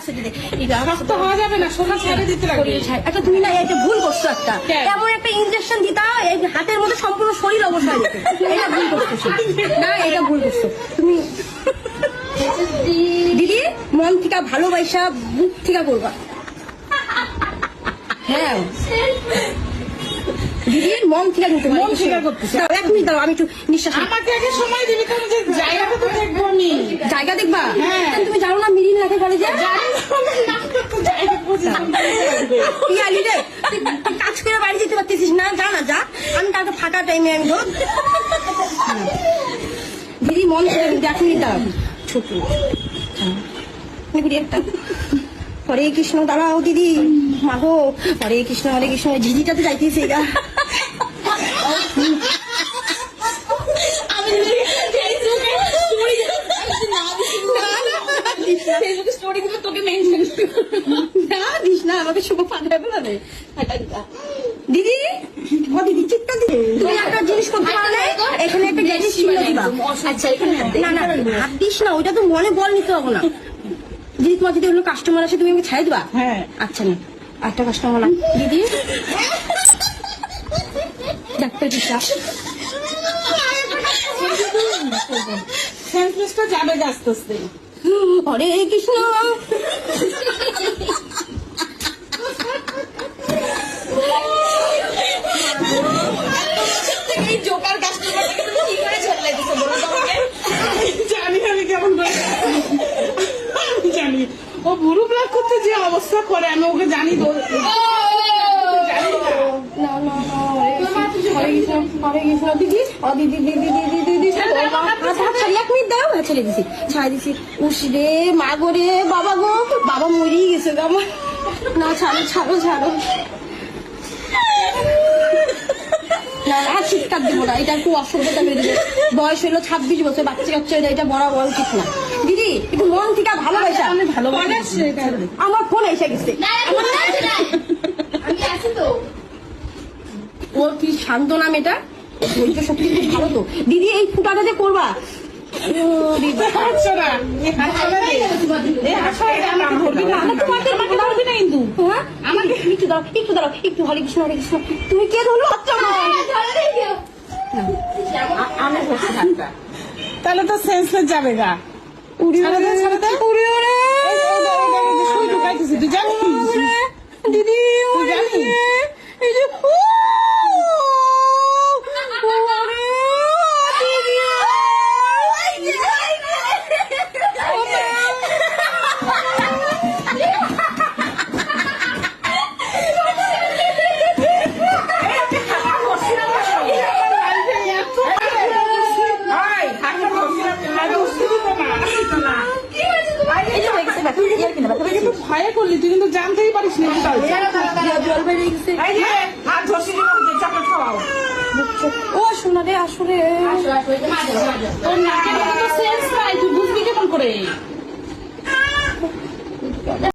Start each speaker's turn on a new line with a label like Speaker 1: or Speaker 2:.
Speaker 1: রাখছে দিদি
Speaker 2: শক্ত হওয়া যাবে না সোজা ছেড়ে দিতে লাগবে।
Speaker 1: একটা তুমি না এটা ভুল করছ একটা। এমন একটা ইনজেকশন দিতা এই হাতের মধ্যে সম্পূর্ণ শরীর অবস্থা এটা ভুল করছ না এটা ভুল করছ। তুমি দিদি মন থেকে ভালোবাসা বুক থেকে করবা। হ্যাঁ। দিদি মন থেকে করতে
Speaker 2: মন থেকে করতেছে।
Speaker 1: এক মিনিট দাও আমি একটু নিঃশ্বাস
Speaker 2: আমাকে আগে সময় দিবি তুমি যে জায়গাটা তো দেখব আমি।
Speaker 1: জায়গা দেখবা?
Speaker 2: হ্যাঁ।
Speaker 1: তুমি জানো না মিরিন লাগে কলেজে
Speaker 2: জানি না, আমার নামটা তো করে
Speaker 1: কাজ করে বাড়ি যেতে পারতেছিস না, যা আমি ফাঁকা টাইমে দিদি মন এক মিনিট ছোট। একটা। হরে কৃষ্ণ, দাঁড়াও দিদি। মাগো হরে কৃষ্ণ হরে কৃষ্ণ ঝিঝিটা তো যাইতেছে এটা না দিস না আমাকে শুভ পাঠাবে না। দিদি ও দিদি চিৎকার দিদি। তুমি একটা জিনিস করতে পারলে এখানে একটা জিনিস ছিল দিবা।
Speaker 3: আচ্ছা এখানে
Speaker 1: না না হাত দিস না ওইটা তো মনে বল নিতে হবে না। দিদি তোমার যদি অন্য কাস্টমার আসে তুমি আমাকে ছাই দিবা?
Speaker 2: হ্যাঁ।
Speaker 1: আচ্ছা না। একটা কাস্টমার দিদি? ডাক্তার
Speaker 2: সেন্সলেসটা যাবে আস্তে আস্তে।
Speaker 1: হরে কৃষ্ণ।
Speaker 3: এই জোকার কাস্টমারটাকে তুমি কি করে ছেড়ে দিছো বলো তো আমাকে?
Speaker 2: জানি আমি কেমন করে আমি জানি। ও ব্লক করতে যে অবস্থা করে আমি ওকে জানি
Speaker 1: দিদি দিদি দিদি দিদি। এক মিনিট দাও হ্যাঁ ছেড়ে দিছি ছাড় দিছি। উস মা গো রে বাবা গো বাবা মরেই গেছে গো আমার। না ছাড়ো ছাড়ো ছাড়ো। না না চিৎকার দিব না এটা একটু অসভ্যতা বেড়ে দিবে। বয়স হলো ছাব্বিশ বছর বাচ্চা কাচ্চা এটা এটা বড় বড় উচিত না। দিদি একটু মন থেকে ভালোবাসা।
Speaker 2: আমি ভালোবাসি।
Speaker 1: আমার ফোন এসে গেছে।
Speaker 3: আমি আছি তো।
Speaker 1: ওর কি শান্ত নাম এটা? ধৈর্য শক্তি খুব ভালো তো। দিদি এই ফুটাটা যে করবা। ও দিদি।
Speaker 2: হাঁটছো না। এই হাত ছড়া দে। এই হাত কিন্তু ভয়ে করলি তুই কিন্তু জানতেই পারিস হ্যাঁ?
Speaker 1: ও শোনা রে আসলে
Speaker 2: তোর নাকের সেন্স নাই তুই বুঝবি কেমন করে?